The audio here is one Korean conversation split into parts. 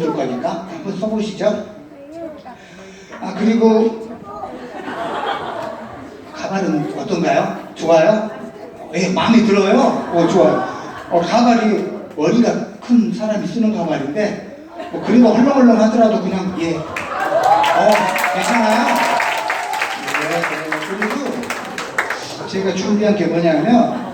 될 거니까 한번 써보시죠. 아 그리고 가발은 어떤가요? 좋아요? 예, 마음에 들어요? 어, 좋아요. 어, 가발이 머리가 큰 사람이 쓰는 가발인데 뭐 그리고 헐렁헐렁 하더라도 그냥 예, 어, 괜찮아요? 예, 제가 준비한 게 뭐냐면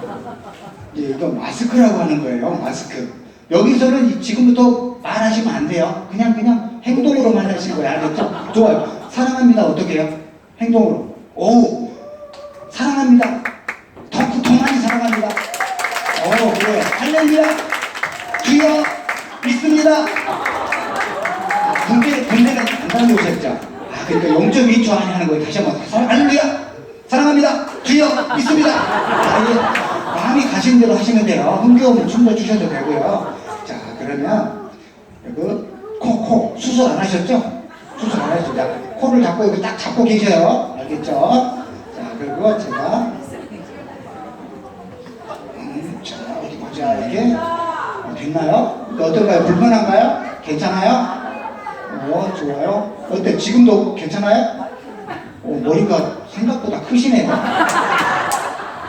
예, 이거 마스크라고 하는 거예요. 마스크. 여기서는 이- 지금부터 말하시면 안 돼요. 그냥 그냥 행동으로만 하시는 거예요. 알겠죠? 좋아요. 사랑합니다. 어떻게 해요? 행동으로. 오, 사랑합니다. 더, 더 많이 사랑합니다. 오, 그래요. 할렐루야. 주여 믿습니다. 아, 군대, 군대는 안 다녀오셨죠? 아, 그러니까 0.2초 안에 하는 거예요. 다시 한번. 사- 할렐루야. 사랑합니다. 주여 믿습니다. 아, 예. 마음이 가시는 대로 하시면 돼요. 흥겨우면 춤도 주셔도 되고요. 자, 그러면 코, 코 수술 안 하셨죠? 수술 안 하셨죠? 자, 코를 잡고 여기 딱 잡고 계셔요. 알겠죠? 자, 그리고 제가 음, 자, 어디 보자 이게 어, 됐나요? 어떨까요? 불편한가요? 괜찮아요? 어, 좋아요. 어때? 지금도 괜찮아요? 어, 머리가 생각보다 크시네요.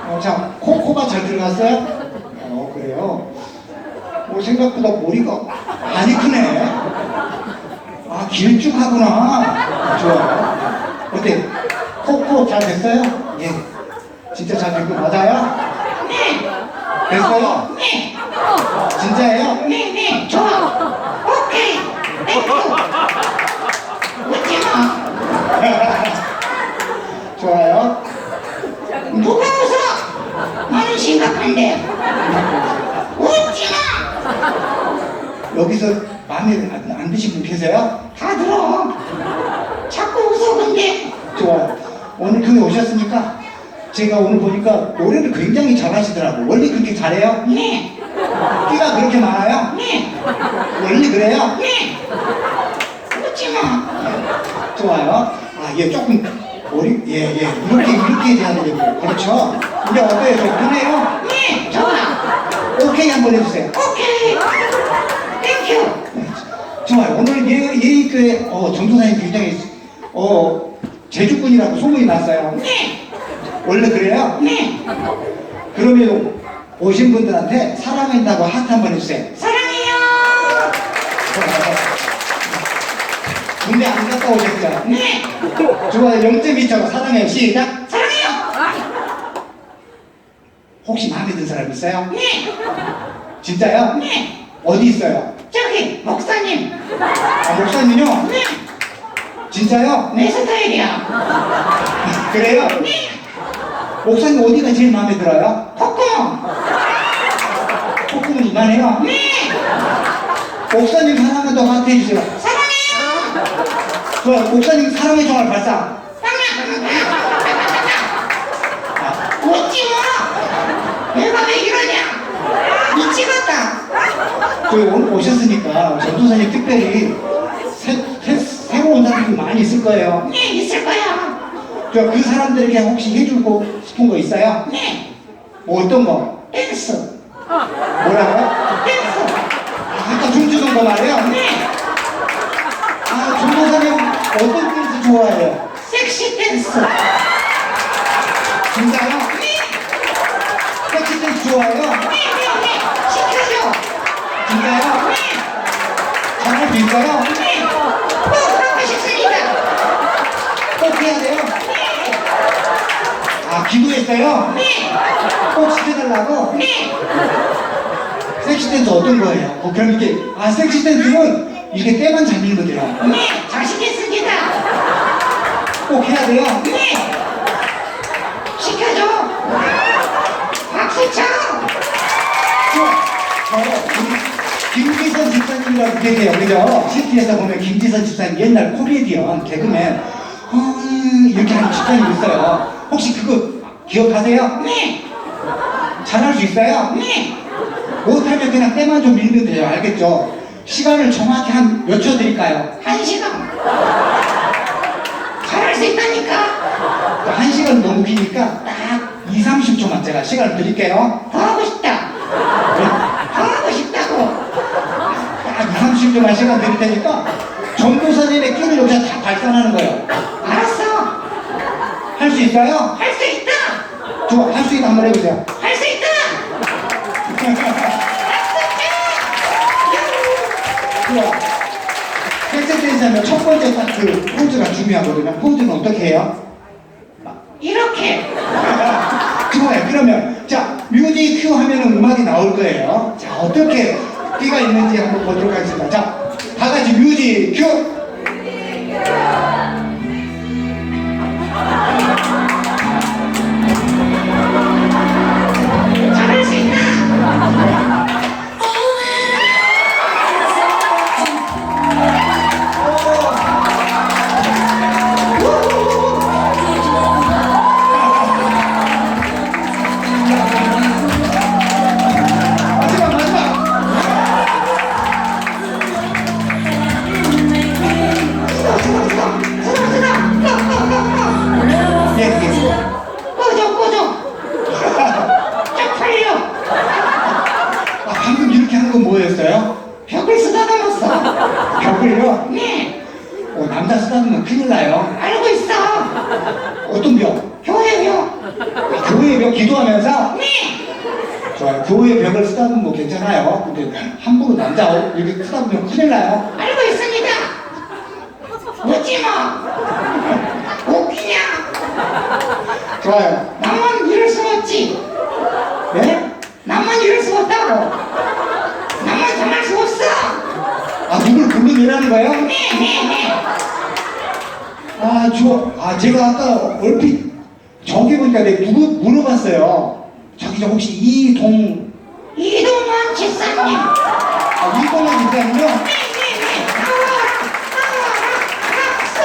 어, 자, 코, 코가 잘 들어갔어요? 어, 그래요. 어, 생각보다 머리가 많이 크네. 아, 길쭉하구나. 좋아요. 어때? 코, 코 잘 됐어요? 예. 진짜 잘 됐고, 맞아요? 네. 됐어요? 네. 진짜예요? 네, 네. 좋아. 오케이. 땡큐. 좋아요. 누가 웃어? 나는 심각한데. 웃지 마! 여기서 마음에 안, 안 드신 분 계세요? 다 들어. 자꾸 웃어, 근데. 좋아요. 오늘 교회 오셨으니까 제가 오늘 보니까 노래를 굉장히 잘하시더라고. 원래 그렇게 잘해요? 네. 끼가 그렇게 많아요? 네. 원래 그래요? 네. 웃지 마. 좋아요. 아, 얘 조금 머리, 예, 예. 이렇게, 이렇게 해야 되겠네요. 그렇죠? 이제 어때요? 좀 편해요? 네, 좋아. 오케이 한번 해주세요. 오케이. 땡큐. 좋아요. 오늘 예, 예의교회, 어, 정도사님 굉장히, 어, 제주꾼이라고 소문이 났어요. 네. 원래 그래요? 네. 그러면 오신 분들한테 사랑한다고 하트 한번 해주세요. 사랑해요. 군대 안 갔다 오셨죠? 네. 좋아요. 0.2초 사랑해요. 시작. 사랑해요. 혹시 마음에 든 사람 있어요? 네. 진짜요? 네. 어디 있어요? 저기 목사님. 아 목사님요? 네. 진짜요? 내 스타일이야. 그래요? 네. 목사님 어디가 제일 마음에 들어요? 콧구멍. 콧구멍 이만해요? 네. 목사님 사랑한다고 하트 해주세요. 사랑해요. 좋아, 목사님 사랑의 종알 발사. 아, 웃지 마. 내가 왜 이러냐? 저희 오늘 오셨으니까 전도사님 특별히 새, 새, 새로운 사람들이 많이 있을 거예요. 네, 있을 거야. 그 사람들에게 혹시 해주고 싶은 거 있어요? 네. 뭐 어떤 거? 댄스. 뭐라고요? 댄스. 아, 아까 춤추는 거 말이에요? 네. 아, 전도사님 어떤 댄스 좋아해요? 섹시 댄스. 진짜요? 네. 섹시 댄스 좋아해요? 네, 네, 네. 시켜줘. 진짜요? 네. 잘할 수 있어요? 네. 꼭 하고 싶습니다. 꼭 해야 돼요? 네. 아, 기도했어요? 네. 꼭 시켜달라고? 네. 섹시 댄스 어떤 거예요? 어, 그럼 이게, 아, 섹시 댄스는 이렇게 때만 잘 밀면 돼요. 네. 자신 있습니다. 꼭 해야 돼요? 네. 시켜줘. 박수 쳐. 저, 김지선 집사님이라고 계세요. 그죠? CT에서 보면 김지선 집사님 옛날 코미디언, 개그맨, 어, 이렇게 하는 집사님 있어요. 혹시 그거 기억하세요? 네. 잘할 수 있어요? 네. 못하면 그냥 때만 좀 밀면 돼요. 알겠죠? 시간을 정확히 한 몇 초 드릴까요? 한 시간. 잘할 수 있다니까. 또 한 시간 너무 기니까 딱 2, 30초만 제가 시간을 드릴게요. 더 하고 싶다. 더 하고 싶다고. 딱 2, 잠시 좀만 시간 드릴 테니까 전도사님의 끼를 여기서 다 발산하는 거예요. 알았어. 할 수 있어요? 좋아, 할 수 있다 한번 해보세요. 할 수 있다! 좋아. 헬스 댄스 하면 첫 번째 딱 그 포즈가 중요하거든요. 포즈는 어떻게 해요? 이렇게! 좋아요. 그러면 자 뮤직 큐 하면은 음악이 나올 거예요. 자 어떻게 끼가 있는지 한번 보도록 하겠습니다. 자 다 같이 뮤직 큐. 벽을요? 네! 어, 남자 쓰다듬으면 큰일 나요. 알고 있어! 어떤 벽? 교회 벽! 아, 교회 벽 기도하면서 네! 좋아요. 교회 벽을 쓰다듬으면 뭐 괜찮아요. 근데 함부로 남자 이렇게 쓰다듬으면 큰일 나요. 알고 있습니다! 웃지 마! 웃기냐? 좋아요. 나만 이럴 수 없지! 네? 나만 이럴 수 없다고! 나만 잘할 수 없어! 아, 불러내라는 거예요? 네, 네, 네! 아, 저, 아, 제가 아까 얼핏 저기 보니까 내가 누구 물어봤어요. 저기 저 혹시 이동, 이동환 집사님! 아, 이동환 집사님요? 네, 네, 네! 나와라! 나와라! 박수!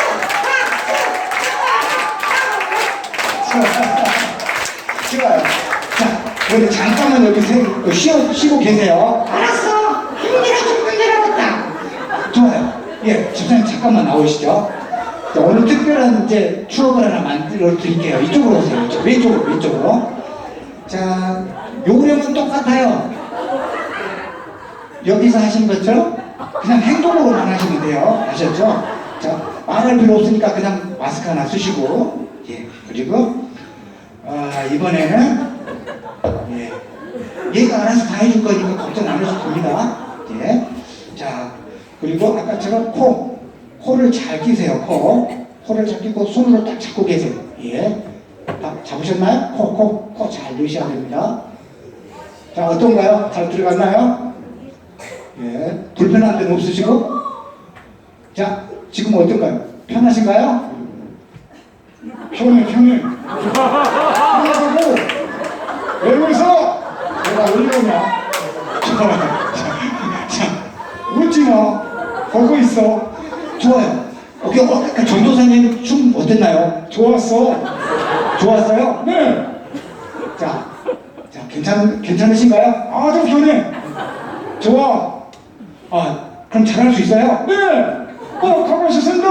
박수! 좋아요. 자, 여기 잠깐만 여기 세, 어, 쉬어, 쉬고 계세요. 알았어! 힘들어 죽는 줄 알았다! 좋아요. 예, 집사님 잠깐만 나오시죠. 자, 오늘 특별한 이제 추억을 하나 만들어 드릴게요. 이쪽으로 오세요. 이쪽. 왼쪽으로, 왼쪽으로. 자, 요령은 똑같아요. 여기서 하신 것처럼 그냥 행동으로만 하시면 돼요. 아셨죠? 자, 말할 필요 없으니까 그냥 마스크 하나 쓰시고, 예, 그리고, 아, 이번에는, 예, 얘가 알아서 다 해줄 거니까 걱정 안 하셔도 됩니다. 예. 자, 그리고 아까처럼 코, 코를 잘 끼세요, 코. 코를 잘 끼고 손으로 딱 잡고 계세요. 예. 다 잡으셨나요? 코, 코, 코 잘 넣으셔야 됩니다. 자, 어떤가요? 잘 들어갔나요? 예. 불편한 데는 없으시고? 자, 지금 어떤가요? 편하신가요? 편해. 편하고, 왜 웃어? 내가 왜 이러냐? 좋아요. 자, 자, 웃지 마. 있어. 좋아요. 오케이, 어, 아까 전도사님 춤 어땠나요? 좋았어. 좋았어요? 네. 자, 자, 괜찮, 괜찮으신가요? 아주 편해. 좋아. 아, 그럼 잘할 수 있어요? 네. 어, 가고 싶습니다.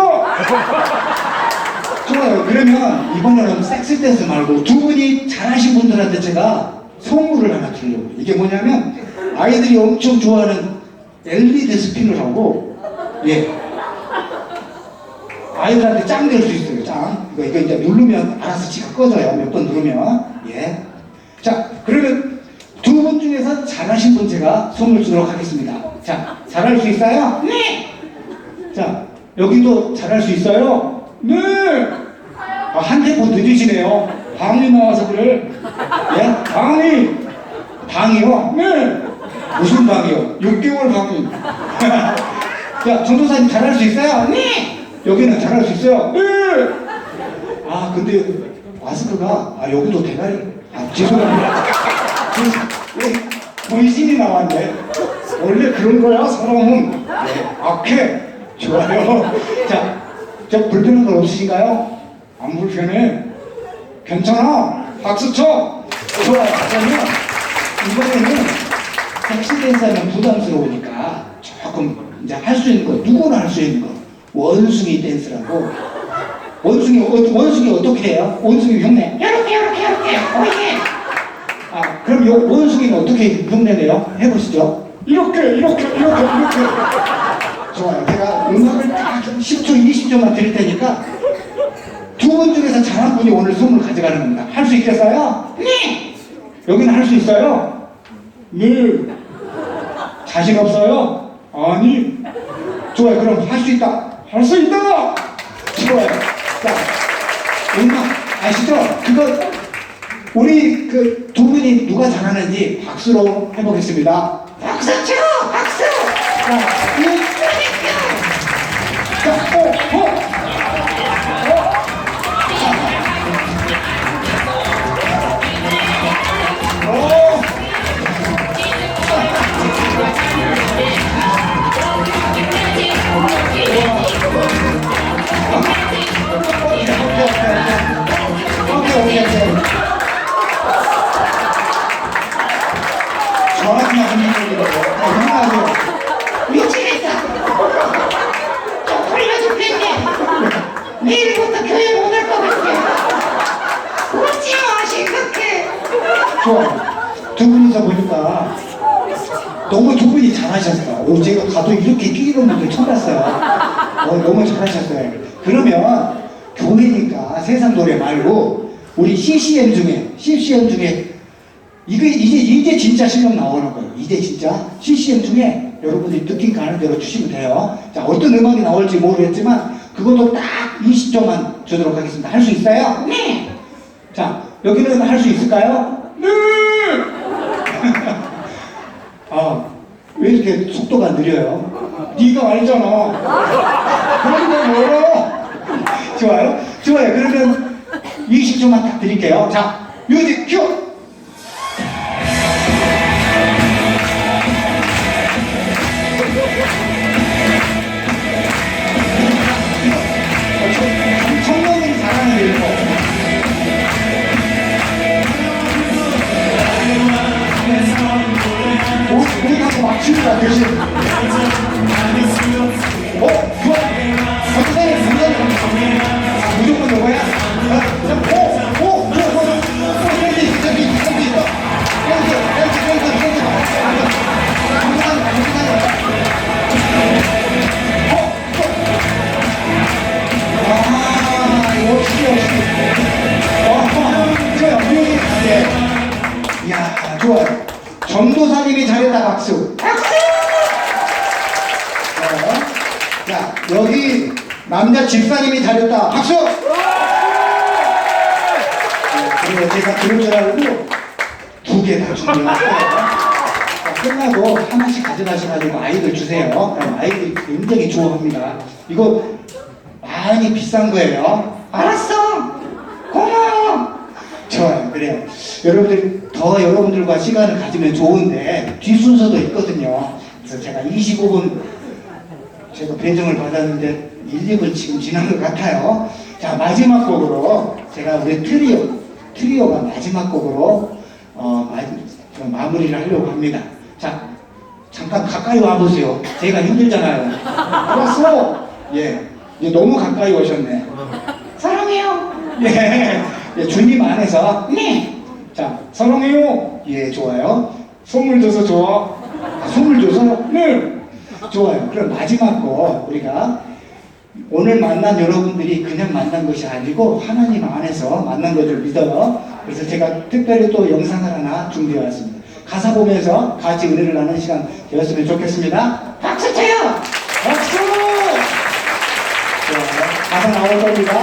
좋아요. 그러면 이번에는 섹스 댄스 말고 두 분이 잘하신 분들한테 제가 선물을 하나 드리려고. 이게 뭐냐면 아이들이 엄청 좋아하는 LED 스피너라고 예. 아이들한테 짱 될 수 있어요. 짱. 이거 이거 이제 누르면 알아서 지가 꺼져요. 몇 번 누르면 예. 자 그러면 두 분 중에서 잘하신 분 제가 선물 주도록 하겠습니다. 자 잘할 수 있어요? 네! 자, 여기도 잘할 수 있어요? 네! 아, 한 템포 늦으시네요. 방이 나와서 그래. 예? 방이! 방이요? 네! 무슨 방이요? 6개월 방이. 자, 전도사님 잘할 수 있어요? 네! 여기는 잘할 수 있어요? 네! 아, 근데 마스크가, 아, 여기도 대가리. 아, 죄송합니다. 왜 문신이 나왔네. 원래 그런 거야, 사람은. 네, 악해. 좋아요. 자, 저 불편한 건 없으신가요? 안 불편해. 괜찮아. 박수 쳐. 좋아요. 그러면 이번에는 섹시 댄스하면 부담스러우니까 조금 이제 할 수 있는 거, 누구나 할 수 있는 거. 원숭이 댄스라고. 원숭이, 어, 원숭이 어떻게 해요? 원숭이 흉내. 요렇게, 요렇게, 요렇게! 오예! 아, 그럼 요 원숭이는 어떻게 흉내내요? 해보시죠. 이렇게, 이렇게, 이렇게, 이렇게. 좋아요. 제가 음악을 딱 10초, 20초만 드릴 테니까 두 분 중에서 잘한 분이 오늘 선물 가져가는 겁니다. 할 수 있겠어요? 네. 여기는 할 수 있어요? 네. 자신 없어요? 아니. 좋아요. 그럼 할 수 있다. 할 수 있다. 좋아요. 자, 음악 아시죠? 그거 우리 그 두 분이 누가 잘하는지 박수로 해보겠습니다. 박수 쳐! 박수! 자, 이, 자, 어, 어. 어. 어, 너무 잘하셨어요. 그러면 교회니까 세상 노래 말고 우리 CCM 중에 CCM 중에 이거 이제 이제 진짜 실력 나오는 거예요. 이제 진짜 CCM 중에 여러분들이 느낌 가는 대로 주시면 돼요. 자 어떤 음악이 나올지 모르겠지만 그것도 딱 20초만 주도록 하겠습니다. 할 수 있어요? 네. 자, 여기는 할 수 있을까요? 네! 아, 왜 이렇게 속도가 느려요? 네가 알잖아. 그러니까 멀어. 좋아요? 좋아요. 그러면 20초만 딱 드릴게요. 자, 뮤직 큐! 남자 집사님이 잘했다. 박수! 네, 그리고 제가 그럴 줄 알고 두 개 다 준비했어요. 자, 끝나고 하나씩 가져가셔가지고 아이들 주세요. 그럼 아이들이 굉장히 좋아합니다. 이거 많이 비싼 거예요. 알았어. 고마워. 좋아요. 그래요. 여러분들 더 여러분들과 시간을 가지면 좋은데 뒷순서도 있거든요. 그래서 제가 25분 제가 배정을 받았는데 1, 2분 지금 지난 것 같아요. 자 마지막 곡으로 제가 우리 트리오 트리오가 마지막 곡으로 어, 마, 좀 마무리를 하려고 합니다. 자 잠깐 가까이 와 보세요. 제가 힘들잖아요. 알았어. 예. 너무 가까이 오셨네. 사랑해요. 예. 예, 주님 안에서 네. 자, 사랑해요. 예, 좋아요. 선물 줘서 좋아. 아, 선물 줘서? 네. 좋아요. 그럼 마지막 거 우리가 오늘 만난 여러분들이 그냥 만난 것이 아니고 하나님 안에서 만난 것을 믿어요. 그래서 제가 특별히 또 영상을 하나 준비해 왔습니다. 가사 보면서 같이 은혜를 나누는 시간 되었으면 좋겠습니다. 박수 쳐요. 박수! 좋아요. 가사 나올 겁니다.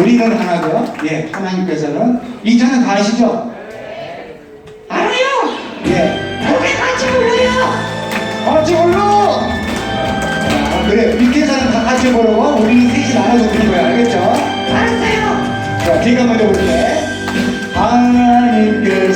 우리는 하나고요. 예, 하나님께서는 이 차는 다 아시죠? 알아요. 예. 노래 같이 불러요. 같이 불러! 아, 그래, 밑에서는 다 같이 부르고 우리 셋이 나눠서 부르는 거야, 알겠죠? 알았어요. 자, 제가 먼저 볼게. 하나님께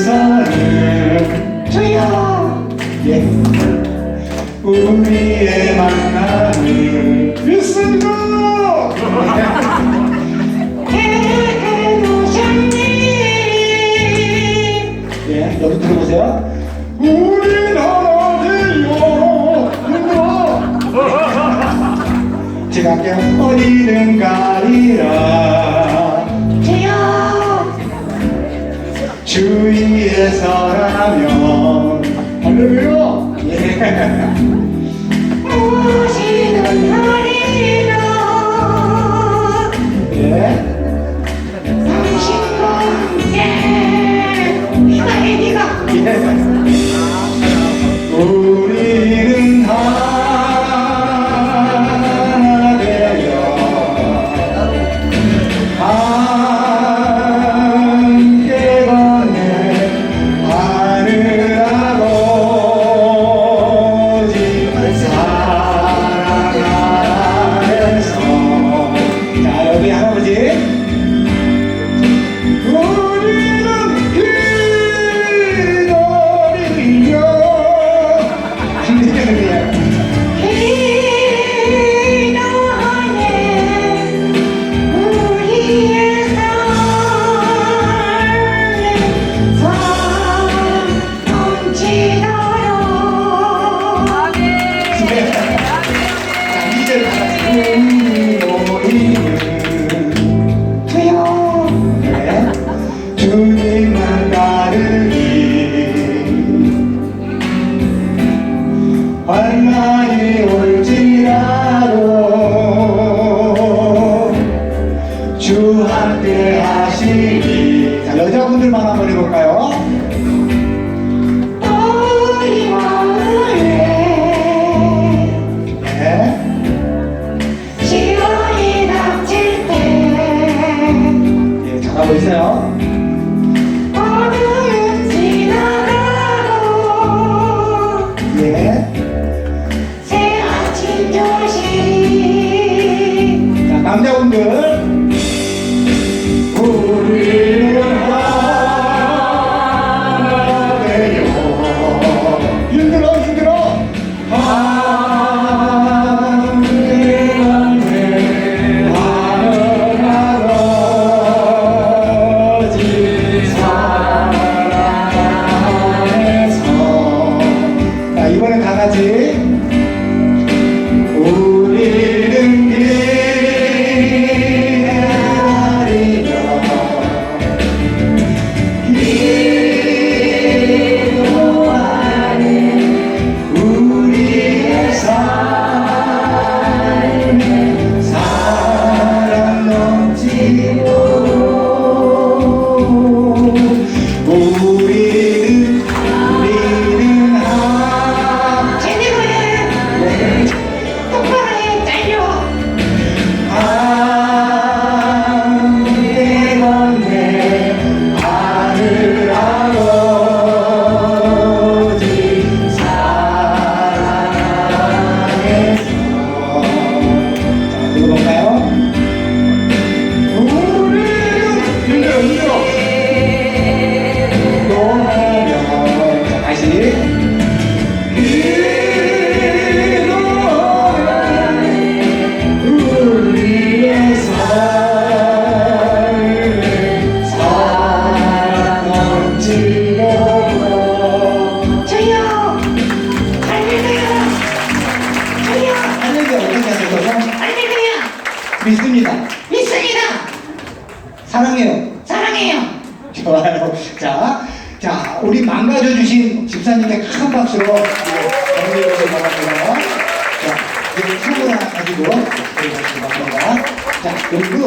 그리고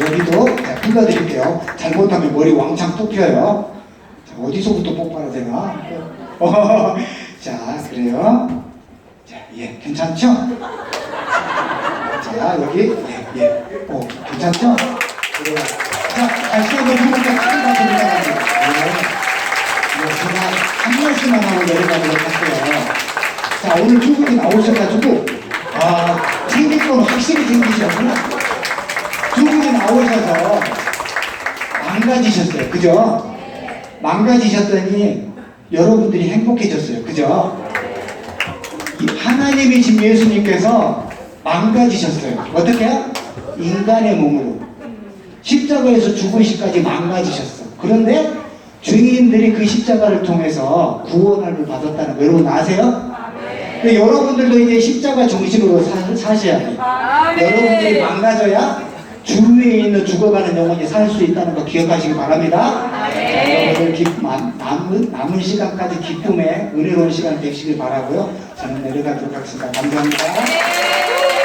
여기도 자, 불러드릴게요. 잘못하면 머리 왕창 뽑혀요. 자, 어디서부터 되나? 어, 자, 그래요. 자, 예, 괜찮죠? 자, 여기, 예, 예. 어, 괜찮죠? 그래요. 자, 다시 한번 부탁드립니다. 예. 예, 제가 한 말씀만 하고 내려가도록 할게요. 자, 오늘 두 분이 나오셔가지고, 아, 건 확실히 챙기셨구나. 두 분이 나오셔서 망가지셨어요. 그죠? 망가지셨더니 여러분들이 행복해졌어요. 그죠? 이 하나님이 신 예수님께서 망가지셨어요. 어떻게요? 인간의 몸으로. 십자가에서 죽으시까지 망가지셨어. 그런데 죄인들이 그 십자가를 통해서 구원을 받았다는 거 여러분 아세요? 근데 여러분들도 이제 십자가 정신으로 사, 사셔야 돼요. 여러분들이 망가져야 주 위에 있는 죽어가는 영혼이 살 수 있다는 거 기억하시기 바랍니다. 자, 여러분들 기, 남- 남은, 남은 시간까지 기쁨의 은혜로운 시간 되시길 바라고요. 저는 내려가도록 하겠습니다. 감사합니다.